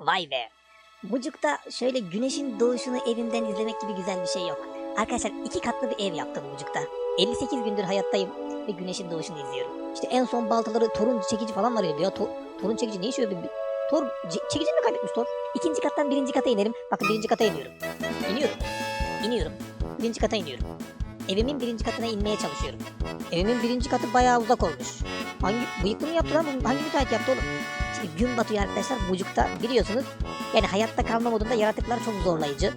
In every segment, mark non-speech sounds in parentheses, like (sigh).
Vay be. Mucuk'ta şöyle güneşin doğuşunu evimden izlemek gibi güzel bir şey yok. Arkadaşlar iki katlı bir ev yaptım Mucuk'ta. 58 gündür hayattayım ve güneşin doğuşunu izliyorum. İşte en son baltaları torun çekici falan var ya. To- torun çekici ne? Bir- Tor, çekici mi kaybetmiş Tor? İkinci kattan birinci kata inerim. Bakın birinci kata iniyorum. İniyorum. İniyorum. Birinci kata iniyorum. Evimin birinci katına inmeye çalışıyorum. Evimin birinci katı bayağı uzak olmuş. Hangi bıyıklı mı yaptı lan? Hangi müteahhit yaptı oğlum? Şimdi gün batıyor arkadaşlar. Bucukta biliyorsunuz. Yani hayatta kalma modunda yaratıklar çok zorlayıcı.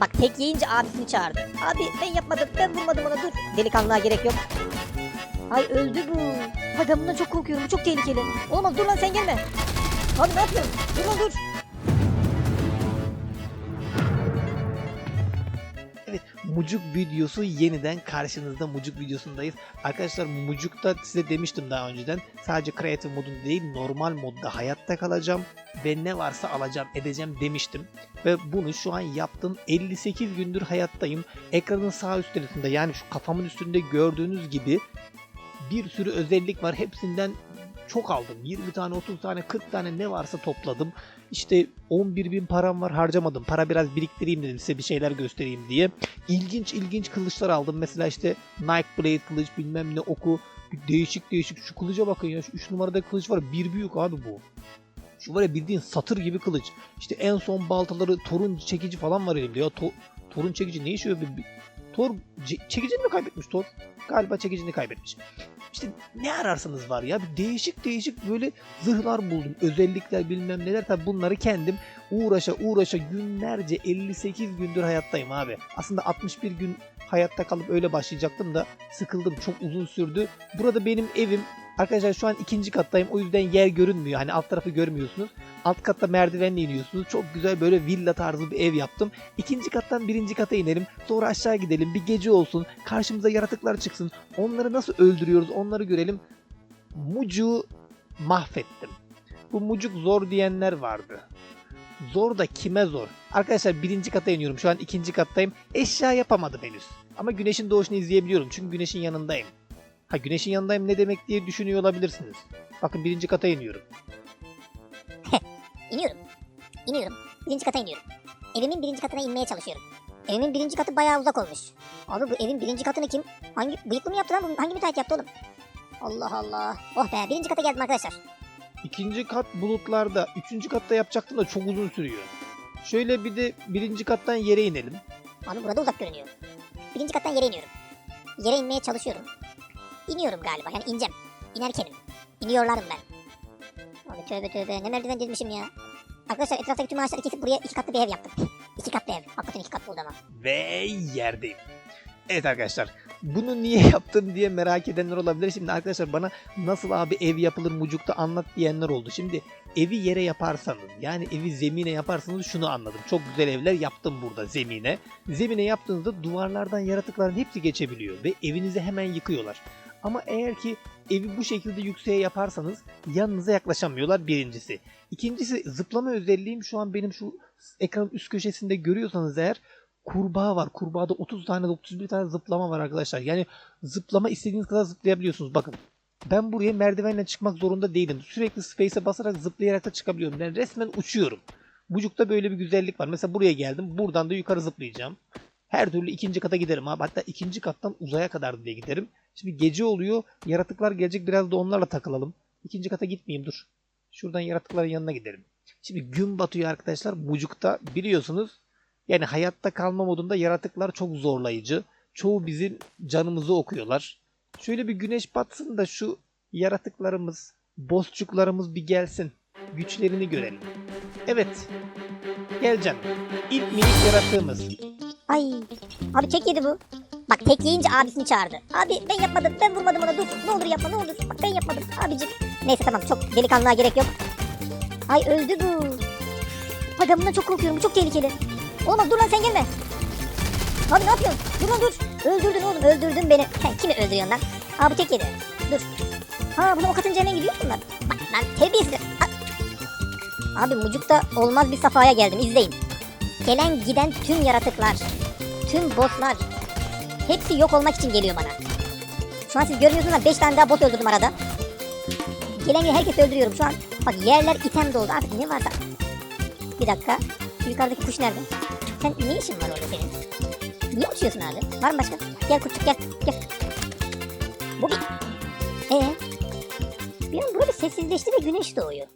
Bak tek yiyince abisini çağırdı. Abi ben yapmadım ben vurmadım ona dur. Delikanlığa gerek yok. Ay öldü bu. Ay bundan çok korkuyorum bu çok tehlikeli. Olmaz dur lan sen gelme. Abi ne yapıyorsun? Dur lan dur. Evet, Mucuk videosu yeniden karşınızda Mucuk videosundayız. Arkadaşlar Mucuk'ta size demiştim daha önceden. Sadece kreatif modunda değil normal modda hayatta kalacağım ve ne varsa alacağım edeceğim demiştim. Ve bunu şu an yaptım. 58 gündür hayattayım. Ekranın sağ üst tarafında yani şu kafamın üstünde gördüğünüz gibi bir sürü özellik var. Hepsinden çok aldım. 20 tane, 30 tane, 40 tane ne varsa topladım. İşte 11 bin param var harcamadım. Para biraz biriktireyim dedim size bir şeyler göstereyim diye. İlginç ilginç kılıçlar aldım. Mesela işte Nike Blade kılıç bilmem ne oku. Değişik değişik şu kılıca bakın ya. Şu 3 numarada kılıç var. Bir büyük abi bu. Şu var ya bildiğin satır gibi kılıç. İşte en son baltaları torun çekici falan var elimde ya. To- torun çekici ne işe ce- çekicini mi kaybetmiş Tor? Galiba çekicini kaybetmiş. İşte ne ararsanız var ya. Bir değişik değişik böyle zırhlar buldum. Özellikler bilmem neler. Tabi bunları kendim uğraşa uğraşa günlerce 58 gündür hayattayım abi. Aslında 61 gün hayatta kalıp öyle başlayacaktım da sıkıldım. Çok uzun sürdü. Burada benim evim. Arkadaşlar şu an ikinci kattayım. O yüzden yer görünmüyor. Hani alt tarafı görmüyorsunuz. Alt katta merdivenle iniyorsunuz. Çok güzel böyle villa tarzı bir ev yaptım. İkinci kattan birinci kata inelim. Sonra aşağı gidelim. Bir gece olsun. Karşımıza yaratıklar çıksın. Onları nasıl öldürüyoruz onları görelim. Mucu mahvettim. Bu mucuk zor diyenler vardı. Zor da kime zor? Arkadaşlar birinci kata iniyorum. Şu an ikinci kattayım. Eşya yapamadım henüz. Ama güneşin doğuşunu izleyebiliyorum. Çünkü güneşin yanındayım. Ha güneşin yanındayım ne demek diye düşünüyor olabilirsiniz. Bakın birinci kata iniyorum. İniyorum. İniyorum. Birinci kata iniyorum. Evimin birinci katına inmeye çalışıyorum. Evimin birinci katı bayağı uzak olmuş. Abi bu evin birinci katını kim? Hangi bıyıklı mı yaptı lan? Hangi müteahhit yaptı oğlum? Allah Allah. Oh be birinci kata geldim arkadaşlar. İkinci kat bulutlarda. Üçüncü katta yapacaktım da çok uzun sürüyor. Şöyle bir de birinci kattan yere inelim. Abi burada uzak görünüyor. Birinci kattan yere iniyorum. Yere inmeye çalışıyorum. İniyorum galiba yani ineceğim. İnerkenim. İniyorlarım ben. Abi tövbe tövbe ne merdiven dizmişim ya. Arkadaşlar etraftaki tüm ağaçları kesip buraya iki katlı bir ev yaptım. (laughs) iki katlı ev. Hakikaten iki katlı oldu ama. Ve yerdeyim. Evet arkadaşlar bunu niye yaptım diye merak edenler olabilir. Şimdi arkadaşlar bana nasıl abi ev yapılır mucukta anlat diyenler oldu. Şimdi evi yere yaparsanız yani evi zemine yaparsanız şunu anladım. Çok güzel evler yaptım burada zemine. Zemine yaptığınızda duvarlardan yaratıkların hepsi geçebiliyor ve evinizi hemen yıkıyorlar. Ama eğer ki evi bu şekilde yükseğe yaparsanız yanınıza yaklaşamıyorlar birincisi. İkincisi zıplama özelliğim şu an benim şu ekranın üst köşesinde görüyorsanız eğer kurbağa var. Kurbağada 30 tane 31 tane zıplama var arkadaşlar. Yani zıplama istediğiniz kadar zıplayabiliyorsunuz. Bakın ben buraya merdivenle çıkmak zorunda değilim. Sürekli space'e basarak zıplayarak da çıkabiliyorum. Ben resmen uçuyorum. Bucukta böyle bir güzellik var. Mesela buraya geldim. Buradan da yukarı zıplayacağım. Her türlü ikinci kata giderim abi. Hatta ikinci kattan uzaya kadar diye giderim. Şimdi gece oluyor. Yaratıklar gelecek. Biraz da onlarla takılalım. İkinci kata gitmeyeyim dur. Şuradan yaratıkların yanına gidelim. Şimdi gün batıyor arkadaşlar. Bucukta biliyorsunuz yani hayatta kalma modunda yaratıklar çok zorlayıcı. Çoğu bizim canımızı okuyorlar. Şöyle bir güneş batsın da şu yaratıklarımız, bozçuklarımız bir gelsin. Güçlerini görelim. Evet. Gel canım. İlk minik yaratığımız. Ay. Abi tek yedi bu. Bak tek yiyince abisini çağırdı. Abi ben yapmadım ben vurmadım ona dur. Ne olur yapma ne olur. Bak ben yapmadım abicim. Neyse tamam çok delikanlığa gerek yok. Ay öldü bu. Ay ben bundan çok korkuyorum bu çok tehlikeli. Olmaz dur lan sen gelme. Abi ne yapıyorsun? Dur lan dur. Öldürdün oğlum öldürdün beni. Sen kimi öldürüyorsun lan? Abi tek yedi. Dur. Ha bunu ok atınca hemen gidiyor bunlar. Bak ben terbiyesiz. Abi mucukta olmaz bir safhaya geldim izleyin. Gelen giden tüm yaratıklar, tüm bosslar hepsi yok olmak için geliyor bana. Şu an siz görmüyorsunuz ama 5 tane daha bot öldürdüm arada. Gelen gelen herkesi öldürüyorum şu an. Bak yerler item doldu artık ne varsa. Bir dakika. Yukarıdaki kuş nerede? Sen ne işin var orada senin? Niye uçuyorsun abi? Var mı başka? Gel kurtçuk gel. Gel. Bu bir... Ee? Bir an burada sessizleşti ve güneş doğuyor.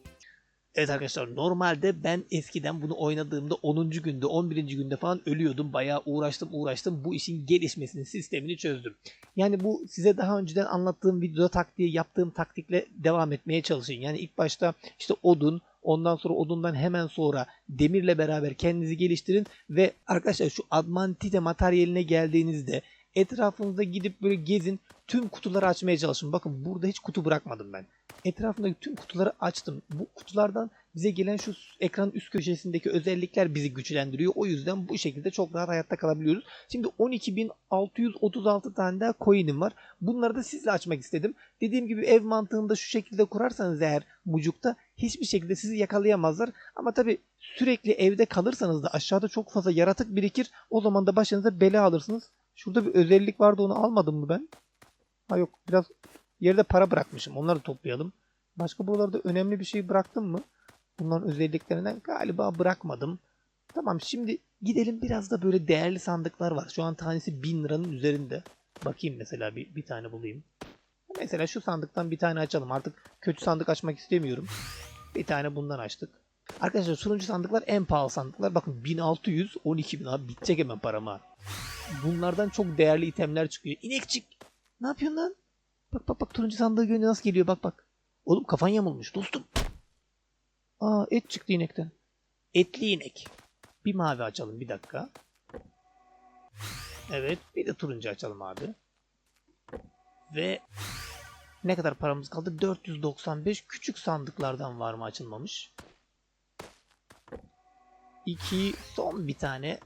Evet arkadaşlar normalde ben eskiden bunu oynadığımda 10. günde 11. günde falan ölüyordum. Bayağı uğraştım uğraştım bu işin gelişmesini sistemini çözdüm. Yani bu size daha önceden anlattığım videoda taktiği yaptığım taktikle devam etmeye çalışın. Yani ilk başta işte odun ondan sonra odundan hemen sonra demirle beraber kendinizi geliştirin ve arkadaşlar şu admantite materyaline geldiğinizde etrafınızda gidip böyle gezin tüm kutuları açmaya çalışın. Bakın burada hiç kutu bırakmadım ben etrafındaki tüm kutuları açtım. Bu kutulardan bize gelen şu ekranın üst köşesindeki özellikler bizi güçlendiriyor. O yüzden bu şekilde çok rahat hayatta kalabiliyoruz. Şimdi 12.636 tane daha coin'im var. Bunları da sizle açmak istedim. Dediğim gibi ev mantığında şu şekilde kurarsanız eğer mucukta hiçbir şekilde sizi yakalayamazlar. Ama tabi sürekli evde kalırsanız da aşağıda çok fazla yaratık birikir. O zaman da başınıza bela alırsınız. Şurada bir özellik vardı onu almadım mı ben? Ha yok biraz Yerde para bırakmışım. Onları toplayalım. Başka buralarda önemli bir şey bıraktım mı? Bunların özelliklerinden galiba bırakmadım. Tamam şimdi gidelim biraz da böyle değerli sandıklar var. Şu an tanesi 1000 liranın üzerinde. Bakayım mesela bir, bir tane bulayım. Mesela şu sandıktan bir tane açalım. Artık kötü sandık açmak istemiyorum. (laughs) Bir tane bundan açtık. Arkadaşlar turuncu sandıklar en pahalı sandıklar. Bakın 1600, 12 bin abi bitecek hemen parama. Bunlardan çok değerli itemler çıkıyor. İnekçik. Ne yapıyorsun lan? Bak bak bak turuncu sandığı görünce nasıl geliyor bak bak. Oğlum kafan yamulmuş dostum. Aa et çıktı inekten. Etli inek. Bir mavi açalım bir dakika. Evet bir de turuncu açalım abi. Ve ne kadar paramız kaldı? 495 küçük sandıklardan var mı açılmamış? 2 son bir tane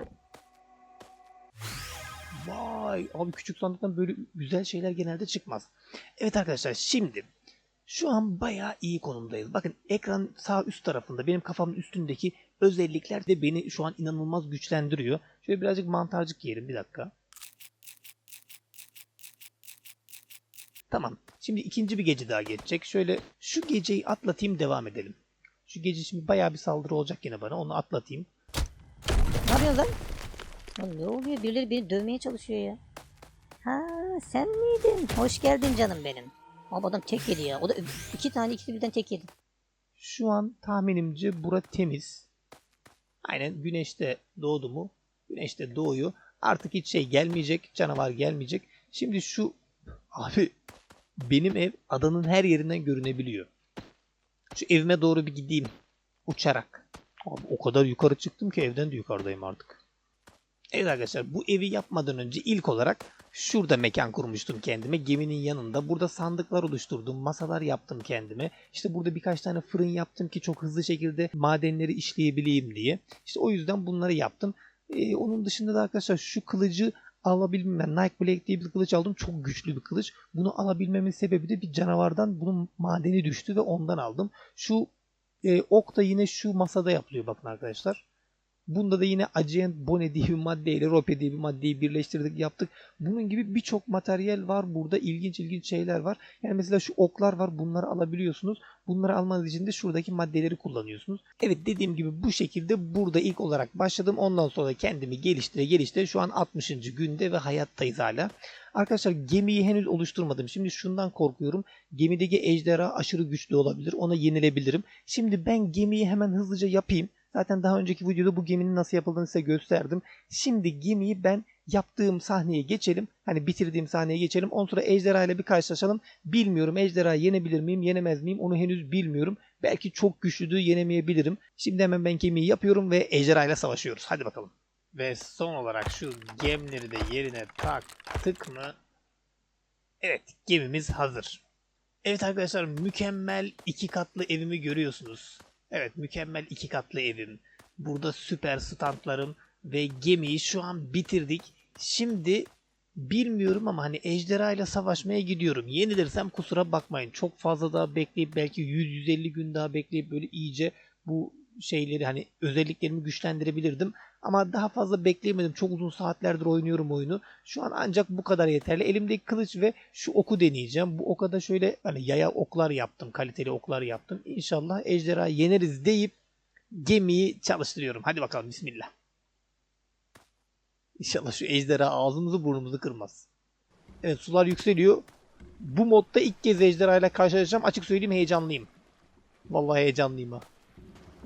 Vay abi küçük sandıktan böyle güzel şeyler genelde çıkmaz. Evet arkadaşlar şimdi şu an bayağı iyi konumdayız. Bakın ekran sağ üst tarafında benim kafamın üstündeki özellikler de beni şu an inanılmaz güçlendiriyor. Şöyle birazcık mantarcık yiyelim bir dakika. Tamam. Şimdi ikinci bir gece daha geçecek. Şöyle şu geceyi atlatayım devam edelim. Şu gece şimdi bayağı bir saldırı olacak yine bana. Onu atlatayım. Ne yapıyorsun lan? Lan ne oluyor? Birileri beni dövmeye çalışıyor ya. Ha sen miydin? Hoş geldin canım benim. Abi adam tek yedi ya. O da iki tane ikisi birden tek yedi. Şu an tahminimce bura temiz. Aynen güneşte doğdu mu? Güneşte doğuyor. Artık hiç şey gelmeyecek. Canavar gelmeyecek. Şimdi şu abi benim ev adanın her yerinden görünebiliyor. Şu evime doğru bir gideyim. Uçarak. Abi o kadar yukarı çıktım ki evden de yukarıdayım artık. Evet arkadaşlar bu evi yapmadan önce ilk olarak şurada mekan kurmuştum kendime. Geminin yanında. Burada sandıklar oluşturdum. Masalar yaptım kendime. İşte burada birkaç tane fırın yaptım ki çok hızlı şekilde madenleri işleyebileyim diye. İşte o yüzden bunları yaptım. Ee, onun dışında da arkadaşlar şu kılıcı alabilmem. Ben Nike Black diye bir kılıç aldım. Çok güçlü bir kılıç. Bunu alabilmemin sebebi de bir canavardan bunun madeni düştü ve ondan aldım. Şu e, ok da yine şu masada yapılıyor bakın arkadaşlar. Bunda da yine Agent Bone diye bir maddeyle Rope diye bir maddeyi birleştirdik yaptık. Bunun gibi birçok materyal var burada. ilginç ilginç şeyler var. Yani mesela şu oklar var. Bunları alabiliyorsunuz. Bunları almanız için de şuradaki maddeleri kullanıyorsunuz. Evet dediğim gibi bu şekilde burada ilk olarak başladım. Ondan sonra kendimi geliştire geliştire şu an 60. günde ve hayattayız hala. Arkadaşlar gemiyi henüz oluşturmadım. Şimdi şundan korkuyorum. Gemideki ejderha aşırı güçlü olabilir. Ona yenilebilirim. Şimdi ben gemiyi hemen hızlıca yapayım. Zaten daha önceki videoda bu geminin nasıl yapıldığını size gösterdim. Şimdi gemiyi ben yaptığım sahneye geçelim. Hani bitirdiğim sahneye geçelim. Ondan sonra ejderha ile bir karşılaşalım. Bilmiyorum ejderha yenebilir miyim yenemez miyim onu henüz bilmiyorum. Belki çok güçlüdür yenemeyebilirim. Şimdi hemen ben gemiyi yapıyorum ve ejderha ile savaşıyoruz. Hadi bakalım. Ve son olarak şu gemleri de yerine taktık mı? Evet gemimiz hazır. Evet arkadaşlar mükemmel iki katlı evimi görüyorsunuz. Evet mükemmel iki katlı evim. Burada süper standlarım ve gemiyi şu an bitirdik. Şimdi bilmiyorum ama hani ejderha ile savaşmaya gidiyorum. Yenilirsem kusura bakmayın. Çok fazla daha bekleyip belki 100-150 gün daha bekleyip böyle iyice bu şeyleri hani özelliklerimi güçlendirebilirdim. Ama daha fazla bekleyemedim. Çok uzun saatlerdir oynuyorum oyunu. Şu an ancak bu kadar yeterli. Elimdeki kılıç ve şu oku deneyeceğim. Bu oka da şöyle hani yaya oklar yaptım. Kaliteli oklar yaptım. İnşallah ejderha yeneriz deyip gemiyi çalıştırıyorum. Hadi bakalım bismillah. İnşallah şu ejderha ağzımızı burnumuzu kırmaz. Evet sular yükseliyor. Bu modda ilk kez ejderha ile karşılaşacağım. Açık söyleyeyim heyecanlıyım. Vallahi heyecanlıyım ha.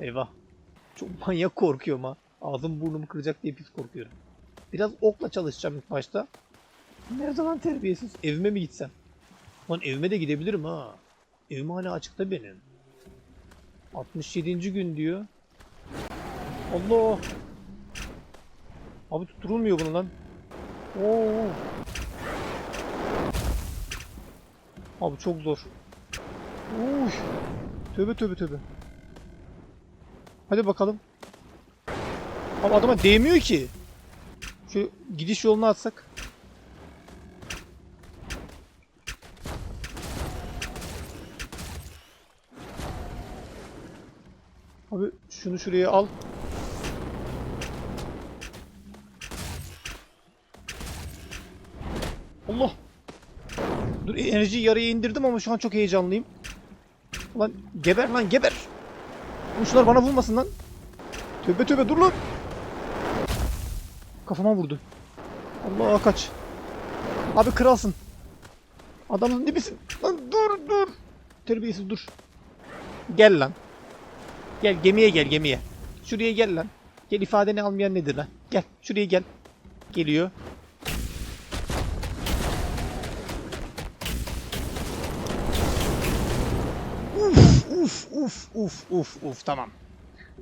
Eyvah. Çok manyak korkuyorum ha. Ağzım burnumu kıracak diye pis korkuyorum. Biraz okla çalışacağım ilk başta. Nerede lan terbiyesiz? Evime mi gitsem? Lan evime de gidebilirim ha. Evim hala açıkta benim. 67. gün diyor. Allah. Abi tutturulmuyor bunu lan. Oo. Abi çok zor. Uf. Tövbe tövbe tövbe. Hadi bakalım. Abi adama değmiyor ki. Şu gidiş yolunu atsak. Abi şunu şuraya al. Allah. Dur enerjiyi yarıya indirdim ama şu an çok heyecanlıyım. Lan geber lan geber. Şunlar bana vurmasın lan. Tövbe tövbe dur lan. Kafama vurdu. Allah kaç. Abi kralsın. Adamın dibisin. Lan dur dur. Terbiyesiz dur. Gel lan. Gel gemiye gel gemiye. Şuraya gel lan. Gel ifadeni almayan nedir lan? Gel şuraya gel. Geliyor. Uf uf uf uf tamam.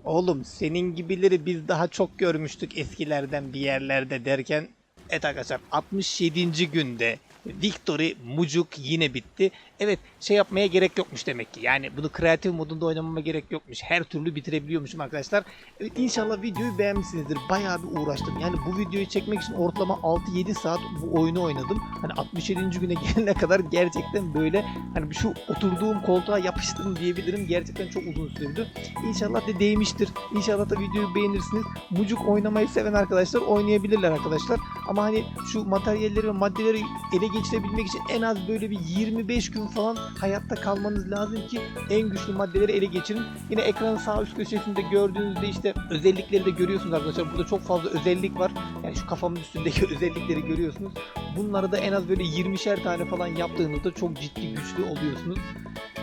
Oğlum senin gibileri biz daha çok görmüştük eskilerden bir yerlerde derken Evet arkadaşlar 67. günde Victory Mucuk yine bitti. Evet şey yapmaya gerek yokmuş demek ki. Yani bunu kreatif modunda oynamama gerek yokmuş. Her türlü bitirebiliyormuşum arkadaşlar. Evet inşallah videoyu beğenmişsinizdir. Bayağı bir uğraştım. Yani bu videoyu çekmek için ortalama 6-7 saat bu oyunu oynadım. Hani 67. güne (laughs) gelene kadar gerçekten böyle hani şu oturduğum koltuğa yapıştım diyebilirim. Gerçekten çok uzun sürdü. İnşallah da değmiştir. İnşallah da videoyu beğenirsiniz. Mucuk oynamayı seven arkadaşlar oynayabilirler arkadaşlar. Ama hani şu materyalleri ve maddeleri ele geçirebilmek için en az böyle bir 25 gün falan hayatta kalmanız lazım ki en güçlü maddeleri ele geçirin. Yine ekranın sağ üst köşesinde gördüğünüzde işte özellikleri de görüyorsunuz arkadaşlar. Burada çok fazla özellik var. Yani şu kafamın üstündeki (laughs) özellikleri görüyorsunuz. Bunları da en az böyle 20'şer tane falan yaptığınızda çok ciddi güçlü oluyorsunuz.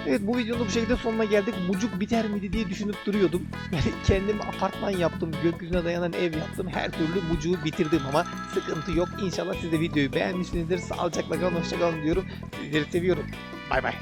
Evet bu videonun bu şekilde sonuna geldik. Mucuk biter miydi diye düşünüp duruyordum. (laughs) Yani kendim apartman yaptım, gökyüzüne dayanan ev yaptım. Her türlü mucuğu bitirdim ama sıkıntı yok. İnşallah siz de videoyu beğenmişsinizdir. Sağlıcakla kalın, hoşçakalın diyorum. Sizleri seviyorum. Bay bay.